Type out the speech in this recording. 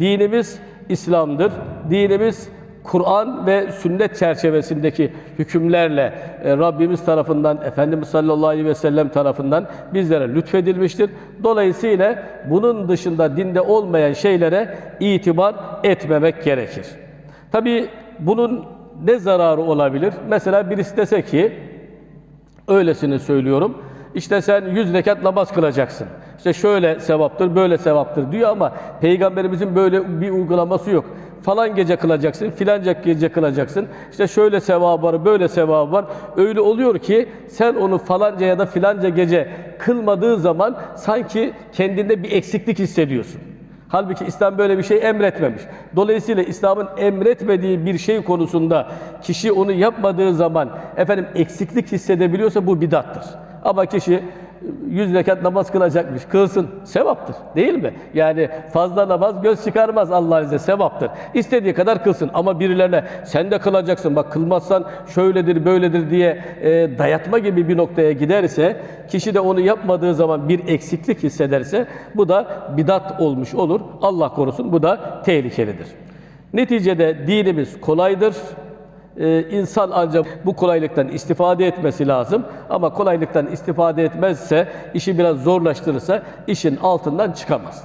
dinimiz İslam'dır. Dinimiz Kur'an ve sünnet çerçevesindeki hükümlerle e, Rabbimiz tarafından, Efendimiz sallallahu aleyhi ve sellem tarafından bizlere lütfedilmiştir. Dolayısıyla bunun dışında dinde olmayan şeylere itibar etmemek gerekir. Tabii bunun ne zararı olabilir? Mesela birisi dese ki, öylesini söylüyorum. İşte sen yüz rekat namaz kılacaksın. İşte şöyle sevaptır, böyle sevaptır diyor ama Peygamberimizin böyle bir uygulaması yok. Falan gece kılacaksın, filanca gece kılacaksın. İşte şöyle sevabı var, böyle sevabı var. Öyle oluyor ki sen onu falanca ya da filanca gece kılmadığı zaman sanki kendinde bir eksiklik hissediyorsun. Halbuki İslam böyle bir şey emretmemiş. Dolayısıyla İslam'ın emretmediği bir şey konusunda kişi onu yapmadığı zaman efendim eksiklik hissedebiliyorsa bu bidattır. Ama kişi yüz rekat namaz kılacakmış, kılsın. Sevaptır değil mi? Yani fazla namaz göz çıkarmaz Allah'ın izniyle sevaptır. İstediği kadar kılsın ama birilerine sen de kılacaksın bak kılmazsan şöyledir böyledir diye e, dayatma gibi bir noktaya giderse kişi de onu yapmadığı zaman bir eksiklik hissederse bu da bidat olmuş olur. Allah korusun bu da tehlikelidir. Neticede dinimiz kolaydır. Ee, insan ancak bu kolaylıktan istifade etmesi lazım. Ama kolaylıktan istifade etmezse, işi biraz zorlaştırırsa işin altından çıkamaz.